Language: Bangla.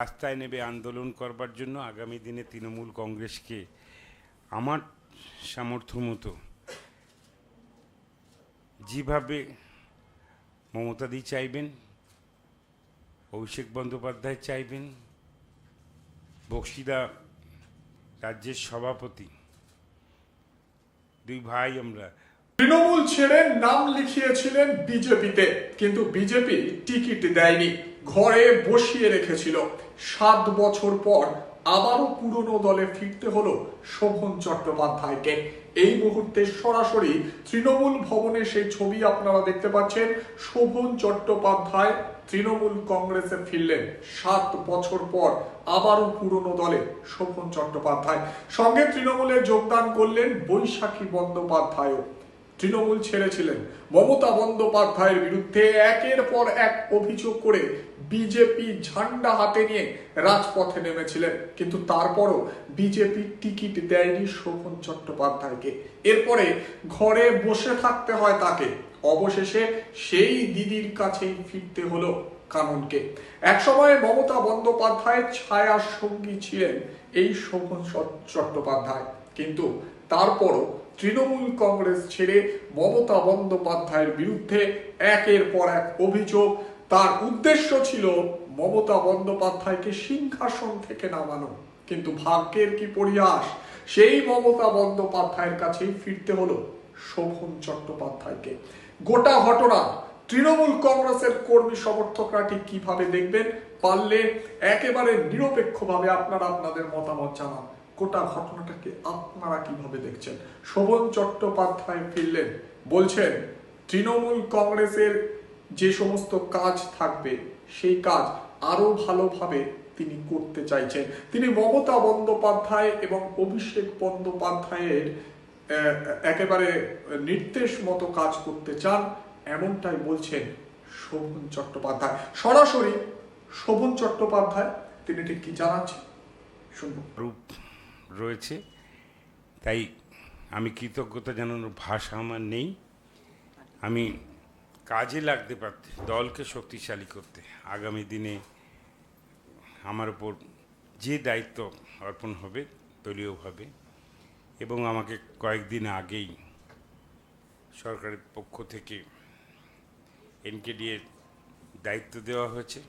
রাস্তায় নেবে আন্দোলন করবার জন্য আগামী দিনে তৃণমূল কংগ্রেসকে আমার সামর্থ্য মতো যেভাবে মমতাদি চাইবেন, অভিষেক বন্দ্যোপাধ্যায় চাইবেন, বক্সিদা রাজ্যের সভাপতি, দুই ভাই আমরা তৃণমূল ছেড়ে নাম লিখিয়েছিলেন বিজেপিতে, কিন্তু বিজেপি টিকিট দেয়নি। ঘরে বসিয়ে রেখেছিল। সাত বছর পর আবারও পুরনো দলে ফিরতে হলো শোভন চট্টোপাধ্যায়কে। এই মুহূর্তে সরাসরি তৃণমূল ভবনে সেই ছবি আপনারা দেখতে পাচ্ছেন। শোভন চট্টোপাধ্যায় তৃণমূল কংগ্রেসে ফিরলেন। সাত বছর পর আবারও পুরনো দলে শোভন চট্টোপাধ্যায়। সঙ্গে তৃণমূলে যোগদান করলেন বৈশাখী বন্দ্যোপাধ্যায়ও। তৃণমূল ছেড়েছিলেন। মমতা বন্দ্যোপাধ্যায়ের বিরুদ্ধে একের পর এক অভিযোগ করে বিজেপি ঝান্ডা হাতে নিয়ে রাজপথে নেমেছিলেন। কিন্তু তারপরও বিজেপি টিকিট দেয়নি শোভন চট্টোপাধ্যায়কে। এরপরে ঘরে বসে থাকতে হয় তাকে। অবশেষে সেই দিদির কাছেই ফিরতে হলো কাননকে। একসময় মমতা বন্দ্যোপাধ্যায়ের ছায়ার সঙ্গী ছিলেন এই শোভন চট্টোপাধ্যায়। কিন্তু তারপরও তৃণমূল কংগ্রেস ছেড়ে মমতা বন্দ্যোপাধ্যায়ের বিরুদ্ধে একের পর এক অভিযোগ। তার উদ্দেশ্য ছিল মমতা বন্দ্যোপাধ্যায়কে সিংহাসন থেকে নামানো। কিন্তু ভাগ্যের কি পরিহাস? সেই মমতা বন্দ্যোপাধ্যায়ের কাছেই ফিরতে হলো শোভন চট্টোপাধ্যায়কে। গোটা ঘটনা তৃণমূল কংগ্রেসের কর্মী সমর্থকরা ঠিক কীভাবে দেখবেন, পারলে একেবারে নিরপেক্ষভাবে আপনারা আপনাদের মতামত জানান। গোটা ঘটনাটাকে আপনারা কীভাবে দেখছেন? শোভন চট্টোপাধ্যায় ফিরলেন, বলছেন, তৃণমূল কংগ্রেসের যে সমস্ত কাজ থাকবে, সেই কাজ আরও ভালোভাবে তিনি করতে চাইছেন। তিনি মমতা বন্দ্যোপাধ্যায় এবং অভিষেক বন্দ্যোপাধ্যায়ের একেবারে নির্দেশ মতো কাজ করতে চান, এমনটাই বলছেন শোভন চট্টোপাধ্যায়। সরাসরি শোভন চট্টোপাধ্যায়, তিনি ঠিক কি জানাচ্ছেন? শুনব রয়েছে। তাই আমি কৃতজ্ঞতা জানানোর ভাষা আমার নেই। আমি কাজে লাগতে পারতে, দলকে শক্তিশালী করতে, আগামী দিনে আমার উপর যে দায়িত্ব অর্পণ হবে, দলীয়ভাবে, এবং আমাকে কয়েকদিন আগেই সরকারের পক্ষ থেকে এনকেডিএর দায়িত্ব দেওয়া হয়েছে।